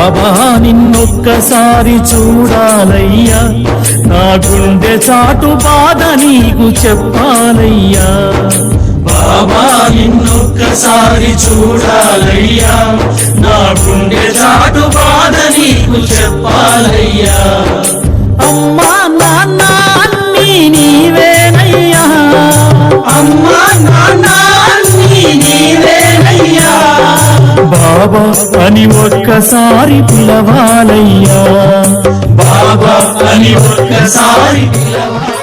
బాబా నిన్నొక్కసారి చూడాలయ్యా. నా గుండె చాటు బాధ నీకు చెప్పాలయ్యా. బాబా నిన్నొక్కసారి చూడాలయ్యా. బాబా అని ఒక్కసారి పిలవాలయ్యా. బాబా అని ఒక్కసారి పిలవాలి